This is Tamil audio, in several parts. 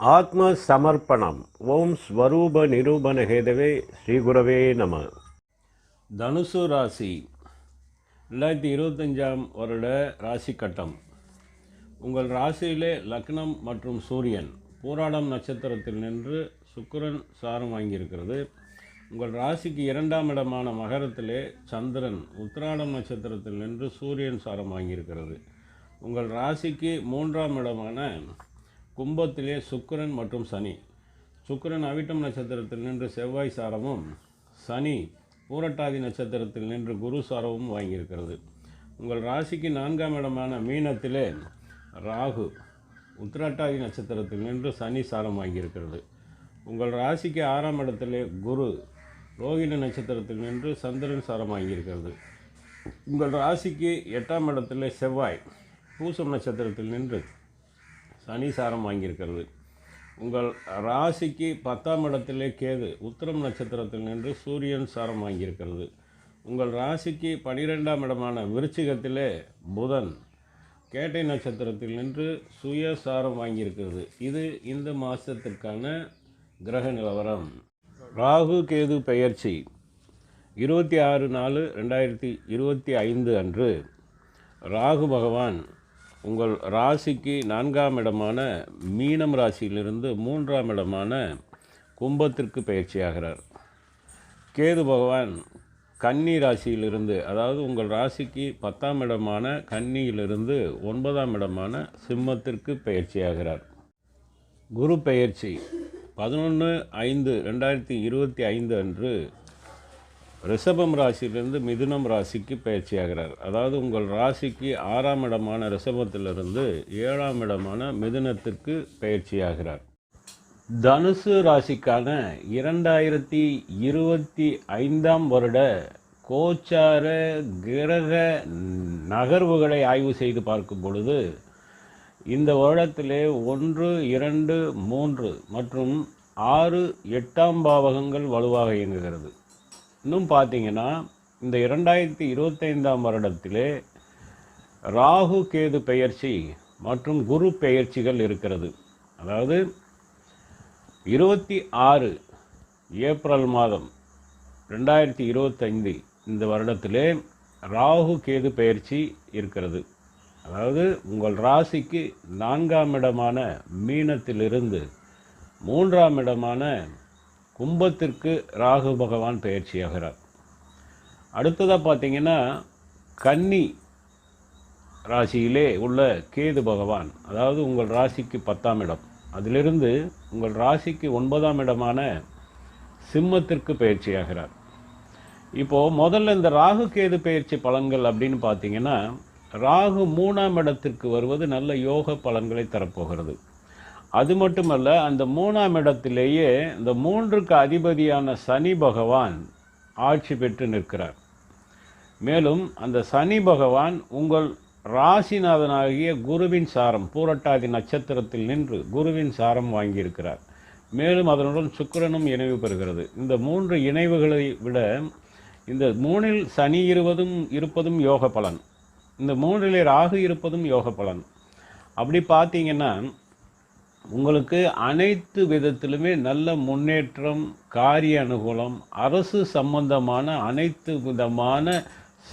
ஆத்ம சமர்ப்பணம் ஓம் ஸ்வரூப நிரூபண ஹேதவே ஸ்ரீகுரவே நம. தனுசு ராசி. ரெண்டாயிரத்தி இருபத்தஞ்சாம் வருட ராசி கட்டம். உங்கள் ராசியிலே லக்னம் மற்றும் சூரியன் பூராடம் நட்சத்திரத்தில் நின்று சுக்கரன் சாரம் வாங்கியிருக்கிறது. உங்கள் ராசிக்கு இரண்டாம் இடமான மகரத்திலே சந்திரன் உத்திராடம் நட்சத்திரத்தில் நின்று சூரியன் சாரம் வாங்கியிருக்கிறது. உங்கள் ராசிக்கு மூன்றாம் இடமான கும்பத்திலே சுக்கிரன் மற்றும் சனி. சுக்கிரன் அவிட்டம் நட்சத்திரத்தில் நின்று செவ்வாய் சாரமும் சனி பூரட்டாதி நட்சத்திரத்தில் நின்று குரு சாரமும் வாங்கியிருக்கிறது. உங்கள் ராசிக்கு நான்காம் இடமான மீனத்திலே ராகு உத்திராட்டாதி நட்சத்திரத்தில் நின்று சனி சாரம் வாங்கியிருக்கிறது. உங்கள் ராசிக்கு ஆறாம் இடத்திலே குரு ரோகிணி நட்சத்திரத்தில் நின்று சந்திரன் சாரம் வாங்கியிருக்கிறது. உங்கள் ராசிக்கு எட்டாம் இடத்திலே செவ்வாய் பூசம் நட்சத்திரத்தில் நின்று சனி சாரம் வாங்கியிருக்கிறது. உங்கள் ராசிக்கு பத்தாம் இடத்திலே கேது உத்திரம் நட்சத்திரத்தில் நின்று சூரியன் சாரம் வாங்கியிருக்கிறது. உங்கள் ராசிக்கு பனிரெண்டாம் இடமான விருச்சிகத்திலே புதன் கேட்டை நட்சத்திரத்தில் நின்று சுய சாரம் வாங்கியிருக்கிறது. இது இந்த மாதத்திற்கான கிரக நிலவரம். ராகு கேது பெயர்ச்சி இருபத்தி ஆறு நாலு ரெண்டாயிரத்தி இருபத்தி ஐந்து அன்று. ராகு பகவான் உங்கள் ராசிக்கு நான்காம் இடமான மீனம் ராசியிலிருந்து மூன்றாம் இடமான கும்பத்திற்கு பயிற்சியாகிறார். கேது பகவான் கன்னி ராசியிலிருந்து அதாவது உங்கள் ராசிக்கு பத்தாம் இடமான கன்னியிலிருந்து ஒன்பதாம் இடமான சிம்மத்திற்கு பயிற்சியாகிறார். குரு பெயர்ச்சி பதினொன்று ஐந்து ரெண்டாயிரத்தி இருபத்தி ஐந்து அன்று ரிஷபம் ராசியிலிருந்து மிதுனம் ராசிக்கு பயிற்சியாகிறார் அதாவது உங்கள் ராசிக்கு ஆறாம் இடமான ரிஷபத்திலிருந்து ஏழாம் இடமான மிதுனத்திற்கு பயிற்சியாகிறார் தனுசு ராசிக்கான இரண்டாயிரத்தி இருபத்தி ஐந்தாம் வருட கோச்சார கிரக நகர்வுகளை ஆய்வு செய்து பார்க்கும் பொழுது இந்த வருடத்திலே ஒன்று இரண்டு மூன்று மற்றும் ஆறு எட்டாம் பாவகங்கள் வலுவாக இயங்குகிறது. இன்னும் பார்த்தீங்கன்னா இந்த இரண்டாயிரத்தி இருபத்தைந்தாம் வருடத்திலே ராகு கேது பெயர்ச்சி மற்றும் குரு பெயர்ச்சிகள் இருக்கிறது. அதாவது இருபத்தி ஆறு ஏப்ரல் மாதம் ரெண்டாயிரத்தி இருபத்தைந்து இந்த வருடத்திலே ராகு கேது பெயர்ச்சி இருக்கிறது. அதாவது உங்கள் ராசிக்கு நான்காம் இடமான மீனத்திலிருந்து மூன்றாம் இடமான கும்பத்திற்கு ராகு பகவான் பயிற்சியாகிறார் அடுத்ததாக பார்த்தீங்கன்னா கன்னி ராசியிலே உள்ள கேது பகவான் அதாவது உங்கள் ராசிக்கு பத்தாம் இடம். அதிலிருந்து உங்கள் ராசிக்கு ஒன்பதாம் இடமான சிம்மத்திற்கு பயிற்சியாகிறார் இப்போது முதல்ல இந்த ராகு கேது பயிற்சி பலன்கள் அப்படின்னு பார்த்தீங்கன்னா ராகு மூணாம் இடத்திற்கு வருவது நல்ல யோக பலன்களை தரப்போகிறது. அது மட்டுமல்ல அந்த மூணாம் இடத்திலேயே இந்த மூன்றுக்கு அதிபதியான சனி பகவான் ஆட்சி பெற்று நிற்கிறார். மேலும் அந்த சனி பகவான் உங்கள் ராசிநாதனாகிய குருவின் சாரம் பூரட்டாதி நட்சத்திரத்தில் நின்று குருவின் சாரம் வாங்கியிருக்கிறார். மேலும் அதனுடன் சுக்கிரனும் இணைவு பெறுகிறது. இந்த மூன்று இணைவுகளை விட இந்த மூணில் சனி இருவதும் இருப்பதும் யோக பலன் இந்த மூன்றிலே ராகு இருப்பதும் யோக பலன் அப்படி பார்த்தீங்கன்னா உங்களுக்கு அனைத்து விதத்திலுமே நல்ல முன்னேற்றம் காரிய அனுகூலம் அரசு சம்பந்தமான அனைத்து விதமான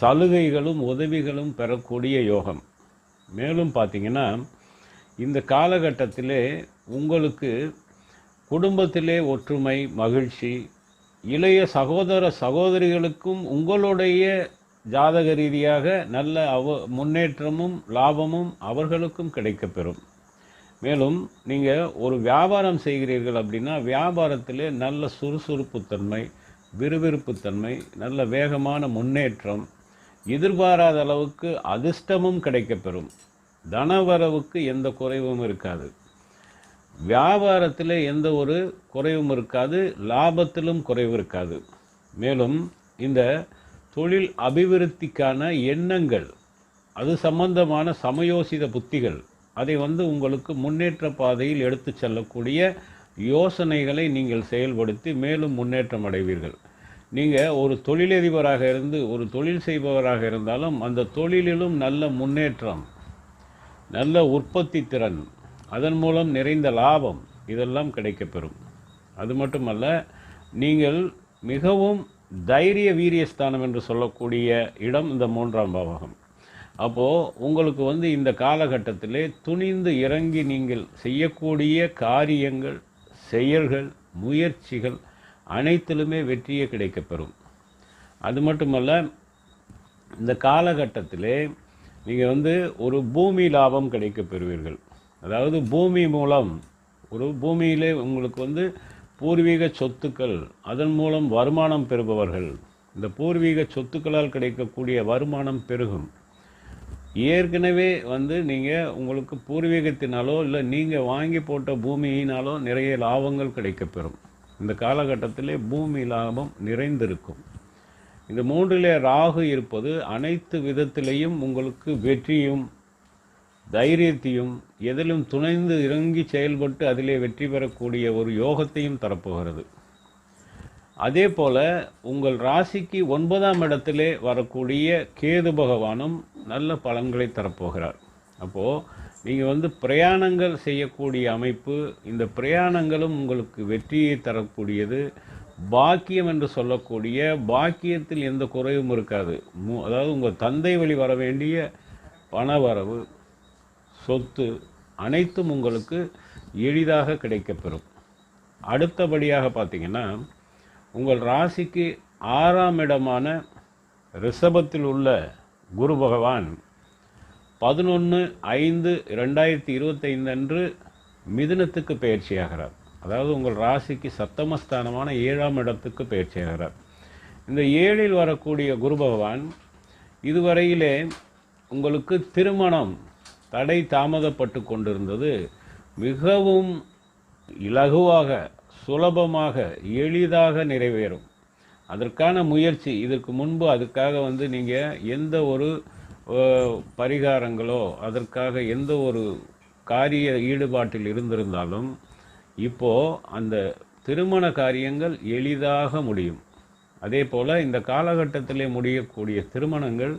சலுகைகளும் உதவிகளும் பெறக்கூடிய யோகம். மேலும் பார்த்தீங்கன்னா இந்த காலகட்டத்திலே உங்களுக்கு குடும்பத்திலே ஒற்றுமை மகிழ்ச்சி இளைய சகோதர சகோதரிகளுக்கும் உங்களுடைய ஜாதக ரீதியாக நல்ல அவ முன்னேற்றமும் லாபமும் அவர்களுக்கும் கிடைக்கப்பெறும். மேலும் நீங்கள் ஒரு வியாபாரம் செய்கிறீர்கள் அப்படின்னா வியாபாரத்தில் நல்ல சுறுசுறுப்புத்தன்மை விறுவிறுப்புத்தன்மை நல்ல வேகமான முன்னேற்றம் எதிர்பாராத அளவுக்கு அதிர்ஷ்டமும் கிடைக்கப்பெறும். தனவரவுக்கு எந்த குறைவும் இருக்காது. வியாபாரத்தில் எந்த ஒரு குறைவும் இருக்காது லாபத்திலும் குறைவு இருக்காது. மேலும் இந்த தொழில் அபிவிருத்திக்கான எண்ணங்கள் அது சம்பந்தமான சமயோசித புத்திகள் அதை வந்து உங்களுக்கு முன்னேற்ற பாதையில் எடுத்து செல்லக்கூடிய யோசனைகளை நீங்கள் செயல்படுத்தி மேலும் முன்னேற்றம் அடைவீர்கள். நீங்கள் ஒரு தொழிலதிபராக இருந்து ஒரு தொழில் செய்பவராக இருந்தாலும் அந்த தொழிலிலும் நல்ல முன்னேற்றம் நல்ல உற்பத்தி திறன் அதன் மூலம் நிறைந்த லாபம் இதெல்லாம் கிடைக்கப்பெறும். அது மட்டுமல்ல நீங்கள் மிகவும் தைரிய வீரியஸ்தானம் என்று சொல்லக்கூடிய இடம் இந்த மூன்றாம் பாவகம். அப்போது உங்களுக்கு வந்து இந்த காலகட்டத்திலே துணிந்து இறங்கி நீங்கள் செய்யக்கூடிய காரியங்கள் செயல்கள் முயற்சிகள் அனைத்திலுமே வெற்றியே கிடைக்கப்பெறும். அது மட்டுமல்ல இந்த காலகட்டத்திலே நீங்கள் வந்து ஒரு பூமி லாபம் கிடைக்க பெறுவீர்கள் அதாவது பூமி மூலம் ஒரு பூமியிலே உங்களுக்கு வந்து பூர்வீக சொத்துக்கள் அதன் மூலம் வருமானம் பெறுபவர்கள். இந்த பூர்வீக சொத்துக்களால் கிடைக்கக்கூடிய வருமானம் பெருகும். ஏற்கனவே வந்து நீங்கள் உங்களுக்கு பூர்வீகத்தினாலோ இல்லை நீங்கள் வாங்கி போட்ட பூமியினாலோ நிறைய லாபங்கள் கிடைக்கப்பெறும். இந்த காலகட்டத்திலே பூமி லாபம் நிறைந்திருக்கும். இந்த மூன்றிலே ராகு இருப்பது அனைத்து விதத்திலேயும் உங்களுக்கு வெற்றியும் தைரியத்தையும் எதிலும் துணைந்து இறங்கி செயல்பட்டு அதிலே வெற்றி பெறக்கூடிய ஒரு யோகத்தையும் தரப்போகிறது. அதே போல் உங்கள் ராசிக்கு ஒன்பதாம் இடத்திலே வரக்கூடிய கேது பகவானும் நல்ல பலன்களை தரப்போகிறார். அப்போது நீங்கள் வந்து பிரயாணங்கள் செய்யக்கூடிய அமைப்பு இந்த பிரயாணங்களும் உங்களுக்கு வெற்றியை தரக்கூடியது. பாக்கியம் என்று சொல்லக்கூடிய பாக்கியத்தில் எந்த குறையும் இருக்காது. மு- அதாவது உங்கள் தந்தை வழி வர வேண்டிய பணவரவு சொத்து அனைத்தும் உங்களுக்கு எளிதாக கிடைக்கப்பெறும். அடுத்தபடியாக பார்த்தீங்கன்னா உங்கள் ராசிக்கு ஆறாம் இடமான ரிஷபத்தில் உள்ள குரு பகவான் பதினொன்று ஐந்து ரெண்டாயிரத்தி இருபத்தைந்து அன்று மிதுனத்துக்கு பயிற்சியாகிறார் அதாவது உங்கள் ராசிக்கு சப்தமஸ்தானமான ஏழாம் இடத்துக்கு பயிற்சியாகிறார் இந்த ஏழில் வரக்கூடிய குரு பகவான் இதுவரையிலே உங்களுக்கு திருமணம் தடை தாமதப்பட்டு கொண்டிருந்தது. மிகவும் இலகுவாக சுலபமாக எளிதாக நிறைவேறும். அதற்கான முயற்சி இதற்கு முன்பு அதுக்காக வந்து நீங்கள் எந்த ஒரு பரிகாரங்களோ அதற்காக எந்த ஒரு காரிய ஈடுபாட்டில் இருந்திருந்தாலும் இப்போது அந்த திருமண காரியங்கள் எளிதாக முடியும். அதே போல் இந்த காலகட்டத்திலே முடியக்கூடிய திருமணங்கள்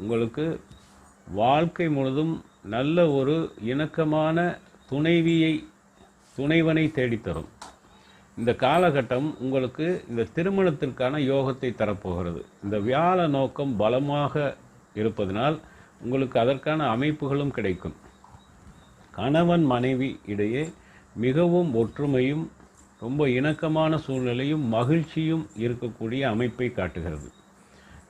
உங்களுக்கு வாழ்க்கை முழுதும் நல்ல ஒரு இணக்கமான துணைவியை துணைவனை தேடித்தரும். இந்த காலகட்டம் உங்களுக்கு இந்த திருமணத்திற்கான யோகத்தை தரப்போகிறது. இந்த வியாழ நோக்கம் பலமாக இருப்பதனால் உங்களுக்கு அதற்கான அமைப்புகளும் கிடைக்கும். கணவன் மனைவி இடையே மிகவும் ஒற்றுமையும் ரொம்ப இணக்கமான சூழ்நிலையும் மகிழ்ச்சியும் இருக்கக்கூடிய அமைப்பை காட்டுகிறது.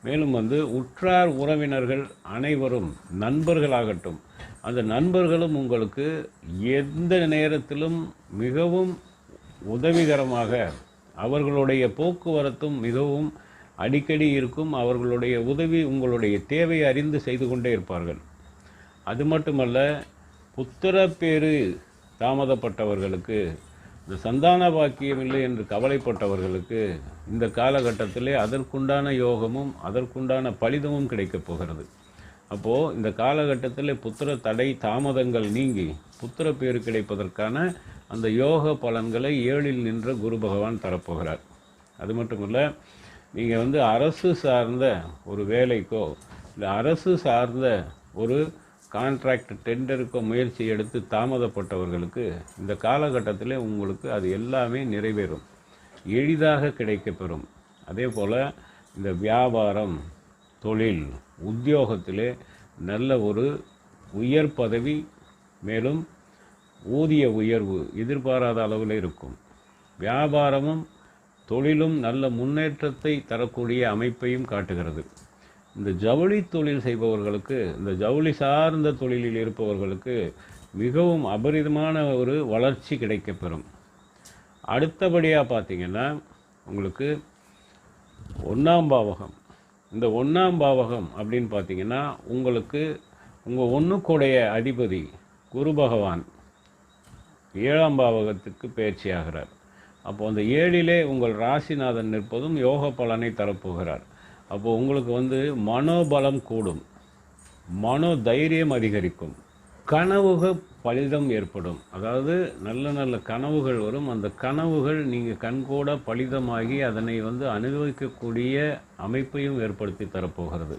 மேலும் வந்து உற்றார் உறவினர்கள் அனைவரும் நண்பர்களாகட்டும் அந்த நண்பர்களும் உங்களுக்கு எந்த நேரத்திலும் மிகவும் உதவிகரமாக அவர்களுடைய போக்குவரத்தும் மிகவும் அடிக்கடி இருக்கும். அவர்களுடைய உதவி உங்களுடைய தேவையை அறிந்து செய்து கொண்டே இருப்பார்கள். அது மட்டுமல்ல புத்திர தாமதப்பட்டவர்களுக்கு இந்த சந்தான பாக்கியம் இல்லை என்று கவலைப்பட்டவர்களுக்கு இந்த காலகட்டத்திலே அதற்குண்டான யோகமும் அதற்குண்டான பலிதமும் கிடைக்கப் போகிறது. அப்போது இந்த காலகட்டத்தில் புத்திர தடை தாமதங்கள் நீங்கி புத்திர பேர் கிடைப்பதற்கான அந்த யோக பலன்களை ஏழில் நின்ற குரு பகவான் தரப்போகிறார். அது இல்லை நீங்கள் வந்து அரசு சார்ந்த ஒரு வேலைக்கோ இல்லை அரசு சார்ந்த ஒரு கான்ட்ராக்ட் டெண்டருக்கோ முயற்சி எடுத்து தாமதப்பட்டவர்களுக்கு இந்த காலகட்டத்தில் உங்களுக்கு அது எல்லாமே நிறைவேறும். எளிதாக கிடைக்கப்பெறும். அதே போல் இந்த வியாபாரம் தொழில் உத்தியோகத்திலே நல்ல ஒரு உயர் பதவி மேலும் ஊதிய உயர்வு எதிர்பாராத அளவில் இருக்கும். வியாபாரமும் தொழிலும் நல்ல முன்னேற்றத்தை தரக்கூடிய அமைப்பையும் காட்டுகிறது. இந்த ஜவுளி தொழில் செய்பவர்களுக்கு இந்த ஜவுளி சார்ந்த தொழிலில் இருப்பவர்களுக்கு மிகவும் அபரிதமான ஒரு வளர்ச்சி கிடைக்கப்பெறும். அடுத்தபடியாக பார்த்தீங்கன்னா உங்களுக்கு ஒன்றாம் பாவகம். இந்த ஒன்றாம் பாவகம் அப்படின்னு பார்த்தீங்கன்னா உங்களுக்கு உங்கள் ஒன்றுக்குடைய அதிபதி குரு பகவான். ஏழாம் பாவகத்துக்கு பயிற்சியாகிறார். அப்போ அந்த ஏழிலே உங்கள் ராசிநாதன் நிற்பதும் யோக பலனை தரப்போகிறார். அப்போது உங்களுக்கு வந்து மனோபலம் கூடும். மனோ தைரியம் அதிகரிக்கும். கனவுக பலிதம் ஏற்படும். அதாவது நல்ல நல்ல கனவுகள் வரும். அந்த கனவுகள் நீங்கள் கண்கூட பலிதமாகி அதனை வந்து அனுபவிக்கக்கூடிய அமைப்பையும் ஏற்படுத்தி தரப்போகிறது.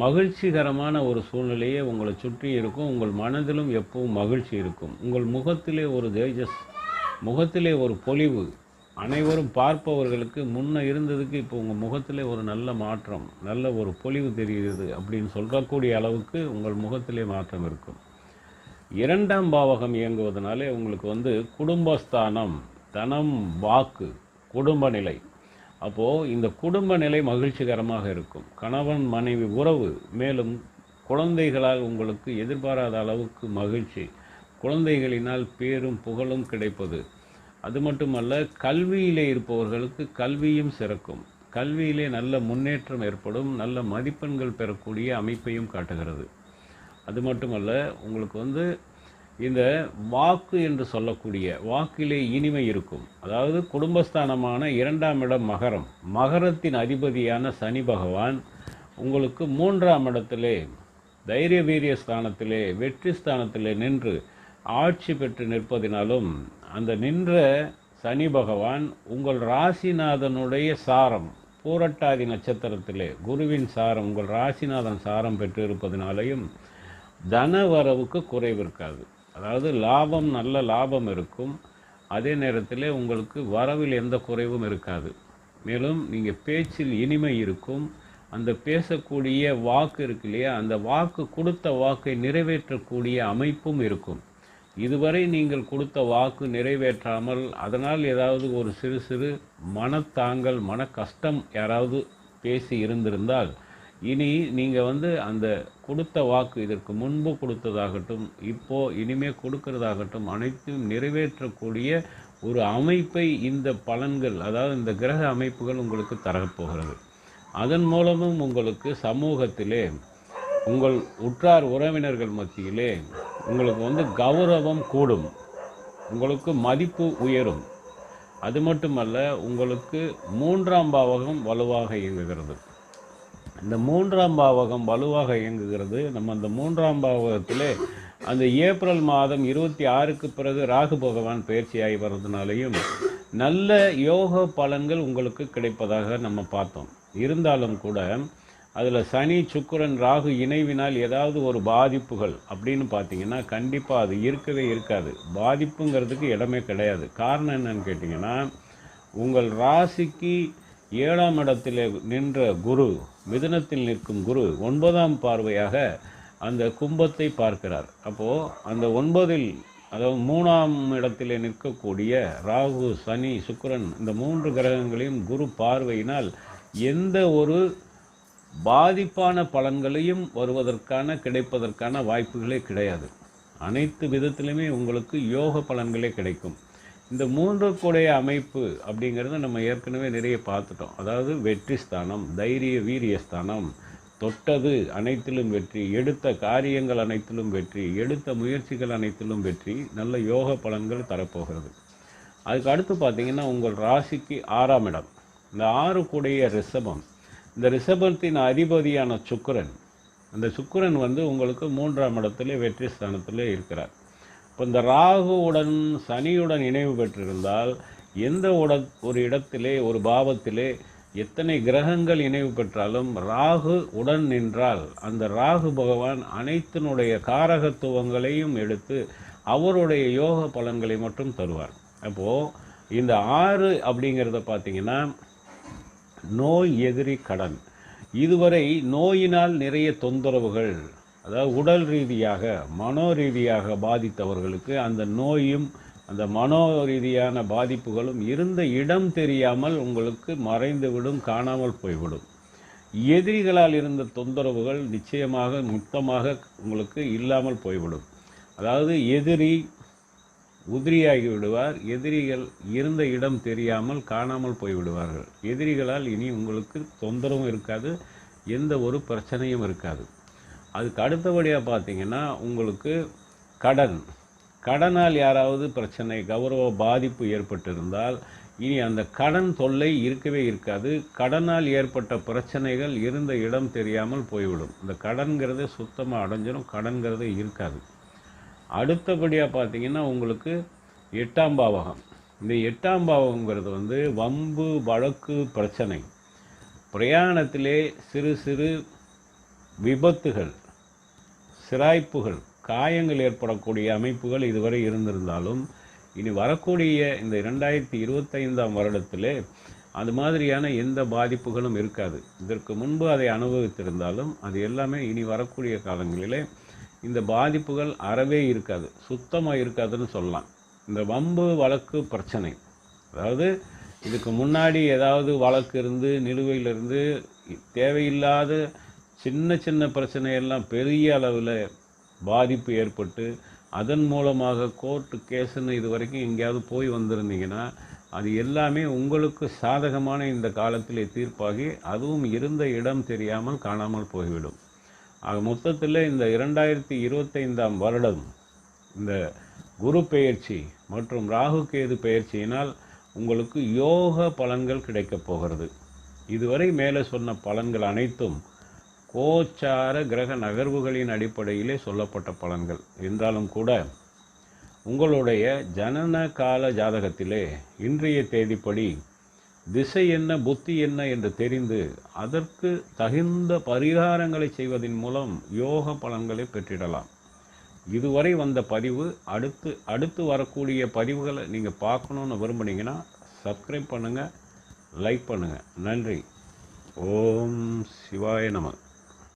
மகிழ்ச்சிகரமான ஒரு சூழ்நிலையே உங்களை சுற்றி இருக்கும். உங்கள் மனதிலும் எப்பவும் மகிழ்ச்சி இருக்கும். உங்கள் முகத்திலே ஒரு தேஜஸ் முகத்திலே ஒரு பொலிவு. அனைவரும் பார்ப்பவர்களுக்கு முன்ன இருந்ததுக்கு இப்போ உங்கள் முகத்திலே ஒரு நல்ல மாற்றம் நல்ல ஒரு பொலிவு தெரிகிறது அப்படின்னு சொல்லக்கூடிய அளவுக்கு உங்கள் முகத்திலே மாற்றம் இருக்கும். இரண்டாம் பாவகம் இயங்குவதனாலே உங்களுக்கு வந்து குடும்பஸ்தானம் தனம் வாக்கு குடும்ப நிலை அப்போது இந்த குடும்ப நிலை மகிழ்ச்சிகரமாக இருக்கும். கணவன் மனைவி உறவு மேலும் குழந்தைகளால் உங்களுக்கு எதிர்பாராத அளவுக்கு மகிழ்ச்சி. குழந்தைகளினால் பேரும் புகழும் கிடைப்பது. அது மட்டுமல்ல கல்வியிலே இருப்பவர்களுக்கு கல்வியும் சிறக்கும். கல்வியிலே நல்ல முன்னேற்றம் ஏற்படும் நல்ல மதிப்பெண்கள் பெறக்கூடிய அமைப்பையும் காட்டுகிறது. அது மட்டுமல்ல உங்களுக்கு வந்து இந்த வாக்கு என்று சொல்லக்கூடிய வாக்கிலே இனிமை இருக்கும். அதாவது குடும்பஸ்தானமான இரண்டாம் இடம் மகரம். மகரத்தின் அதிபதியான சனி பகவான் உங்களுக்கு மூன்றாம் இடத்திலே தைரிய வீரிய ஸ்தானத்திலே வெற்றி ஸ்தானத்திலே நின்று ஆட்சி பெற்று நிற்பதினாலும் அந்த நின்ற சனி பகவான் உங்கள் ராசிநாதனுடைய சாரம் பூரட்டாதி நட்சத்திரத்திலே குருவின் சாரம் உங்கள் ராசிநாதன் சாரம் பெற்று இருப்பதினாலையும் தனவரவுக்கு குறைவு இருக்காது அதாவது லாபம் நல்ல லாபம் இருக்கும். அதே நேரத்தில் உங்களுக்கு வரவில் எந்த குறைவும் இருக்காது. மேலும் நீங்கள் பேச்சில் இனிமை இருக்கும். அந்த பேசக்கூடிய வாக்கு இருக்கு இல்லையா? அந்த வாக்கு கொடுத்த வாக்கை நிறைவேற்றக்கூடிய அமைப்பும் இருக்கும். இதுவரை நீங்கள் கொடுத்த வாக்கு நிறைவேற்றாமல் அதனால் ஏதாவது ஒரு சிறு சிறு மனத்தாங்கல் மன கஷ்டம் யாராவது பேசி இருந்திருந்தால் இனி நீங்கள் வந்து அந்த கொடுத்த வாக்கு இதற்கு முன்பு கொடுத்ததாகட்டும் இப்போ இனிமே கொடுக்கறதாகட்டும் அனைத்தும் நிறைவேற்றக்கூடிய ஒரு அமைப்பை இந்த பலன்கள் அதாவது இந்த கிரக அமைப்புகள் உங்களுக்கு தரப்போகிறது அதன் மூலமும் உங்களுக்கு சமூகத்திலே உங்கள் உற்றார் உறவினர்கள் மத்தியிலே உங்களுக்கு வந்து கௌரவம் கூடும். உங்களுக்கு மதிப்பு உயரும். அது மட்டுமல்ல உங்களுக்கு மூன்றாம் பாவகம் வலுவாக இயங்குகிறது. இந்த மூன்றாம் பாவகம் வலுவாக இயங்குகிறது. நம்ம அந்த மூன்றாம் பாவகத்திலே அந்த ஏப்ரல் மாதம் இருபத்தி ஆறுக்கு பிறகு ராகு பகவான் பயிற்சியாகி வர்றதுனாலையும் நல்ல யோக பலன்கள் உங்களுக்கு கிடைப்பதாக நம்ம பார்த்தோம். இருந்தாலும் கூட அதில் சனி சுக்கிரன் ராகு இணைவினால் ஏதாவது ஒரு பாதிப்புகள் அப்படின்னு பார்த்தீங்கன்னா கண்டிப்பாக அது இருக்கவே இருக்காது. பாதிப்புங்கிறதுக்கு இடமே கிடையாது. காரணம் என்னன்னு கேட்டிங்கன்னா உங்கள் ராசிக்கு ஏழாம் இடத்தில் நின்ற குரு மிதனத்தில் நிற்கும் குரு ஒன்பதாம் பார்வையாக அந்த கும்பத்தை பார்க்கிறார். அப்போது அந்த ஒன்பதில் அதாவது மூணாம் இடத்திலே நிற்கக்கூடிய ராகு சனி சுக்கிரன் இந்த மூன்று கிரகங்களையும் குரு பார்வையினால் எந்த ஒரு பாதிப்பான பலன்களையும் வருவதற்கான கிடைப்பதற்கான வாய்ப்புகளே கிடையாது. அனைத்து விதத்திலுமே உங்களுக்கு யோக பலன்களே கிடைக்கும். இந்த மூன்று கூடைய அமைப்பு அப்படிங்கிறத நம்ம ஏற்கனவே நிறைய பார்த்துட்டோம். அதாவது வெற்றி ஸ்தானம் தைரிய வீரிய ஸ்தானம் தொட்டது அனைத்திலும் வெற்றி எடுத்த காரியங்கள் அனைத்திலும் வெற்றி எடுத்த முயற்சிகள் அனைத்திலும் வெற்றி நல்ல யோக பலன்கள் தரப்போகிறது. அதுக்கு அடுத்து பார்த்திங்கன்னா உங்கள் ராசிக்கு ஆறாம் இடம். இந்த ஆறு கூடைய ரிஷபம். இந்த ரிஷபத்தின் அதிபதியான சுக்கரன். அந்த சுக்கிரன் வந்து உங்களுக்கு மூன்றாம் இடத்துல வெற்றி ஸ்தானத்தில் இருக்கிறார். இப்போ இந்த ராகுவுடன் சனியுடன் இணைவு பெற்றிருந்தால் எந்த உட ஒரு இடத்திலே ஒரு பாவத்திலே எத்தனை கிரகங்கள் இணைவு பெற்றாலும் ராகு உடன் நின்றால் அந்த ராகு பகவான் அனைத்தினுடைய காரகத்துவங்களையும் எடுத்து அவருடைய யோக பலன்களை மட்டும் தருவார். அப்போது இந்த ஆறு அப்படிங்கிறத பார்த்தீங்கன்னா நோய் எதிரி கடன். இதுவரை நோயினால் நிறைய தொந்தரவுகள் அதாவது உடல் ரீதியாக மனோ ரீதியாக பாதித்தவர்களுக்கு அந்த நோயும் அந்த மனோ ரீதியான பாதிப்புகளும் இருந்த இடம் தெரியாமல் உங்களுக்கு மறைந்துவிடும் காணாமல் போய்விடும். எதிரிகளால் இருந்த தொந்தரவுகள் நிச்சயமாக மொத்தமாக உங்களுக்கு இல்லாமல் போய்விடும். அதாவது எதிரி உதிரியாகி விடுவார் எதிரிகள் இருந்த இடம் தெரியாமல் காணாமல் போய்விடுவார்கள். எதிரிகளால் இனி உங்களுக்கு தொந்தரவும் இருக்காது எந்த ஒரு பிரச்சனையும் இருக்காது. அதுக்கு அடுத்தபடியாக பார்த்தீங்கன்னா உங்களுக்கு கடன். கடனால் யாராவது பிரச்சனை கௌரவ பாதிப்பு ஏற்பட்டிருந்தால் இனி அந்த கடன் தொல்லை இருக்கவே இருக்காது. கடனால் ஏற்பட்ட பிரச்சனைகள் இருந்த இடம் தெரியாமல் போய்விடும். இந்த கடன்கிறது சுத்தமாக அடைஞ்சிடும் கடன்கிறது இருக்காது. அடுத்தபடியாக பார்த்தீங்கன்னா உங்களுக்கு எட்டாம் பாவகம். இந்த எட்டாம் பாவகங்கிறது வந்து வம்பு வழக்கு பிரச்சனை. பிரயாணத்திலே சிறு சிறு விபத்துகள் சிராய்ப்புகள் காயங்கள் ஏற்படக்கூடிய அமைப்புகள் இதுவரை இருந்திருந்தாலும் இனி வரக்கூடிய இந்த இரண்டாயிரத்தி இருபத்தைந்தாம் வருடத்திலே அது மாதிரியான எந்த பாதிப்புகளும் இருக்காது. இதற்கு முன்பு அதை அனுபவித்திருந்தாலும் அது எல்லாமே இனி வரக்கூடிய காலங்களிலே இந்த பாதிப்புகள் அறவே இருக்காது சுத்தமாக இருக்காதுன்னு சொல்லலாம். இந்த வம்பு வழக்கு பிரச்சனை. அதாவது இதுக்கு முன்னாடி ஏதாவது வழக்கு இருந்து நிலுவையிலிருந்து தேவையில்லாத சின்ன சின்ன பிரச்சனையெல்லாம் பெரிய அளவில் பாதிப்பு ஏற்பட்டு அதன் மூலமாக கோர்ட்டு கேஸுன்னு இது வரைக்கும் எங்கேயாவது போய் வந்திருந்தீங்கன்னா அது எல்லாமே உங்களுக்கு சாதகமான இந்த காலத்திலே தீர்ப்பாகி அதுவும் இருந்த இடம் தெரியாமல் காணாமல் போய்விடும். ஆக மொத்தத்தில் இந்த இரண்டாயிரத்தி இருபத்தைந்தாம் வருடம் இந்த குரு பெயர்ச்சி மற்றும் ராகு கேது பெயர்ச்சியினால் உங்களுக்கு யோக பலன்கள் கிடைக்கப் போகிறது. இதுவரை மேலே சொன்ன பலன்கள் அனைத்தும் கோச்சார கிரக நகர்வுகளின் அடிப்படையிலே சொல்லப்பட்ட பலன்கள். இருந்தாலும் கூட உங்களுடைய ஜனன கால ஜாதகத்திலே இன்றைய தேதிப்படி திசை என்ன புத்தி என்ன என்று தெரிந்து அதற்கு தகுந்த பரிகாரங்களை செய்வதன் மூலம் யோக பலன்களை பெற்றிடலாம். இதுவரை வந்த பதிவு அடுத்து அடுத்து வரக்கூடிய பதிவுகளை நீங்கள் பார்க்கணுன்னு விரும்புனீங்கன்னா சப்ஸ்கிரைப் பண்ணுங்கள் லைக் பண்ணுங்கள் நன்றி. ஓம் சிவாய நமன்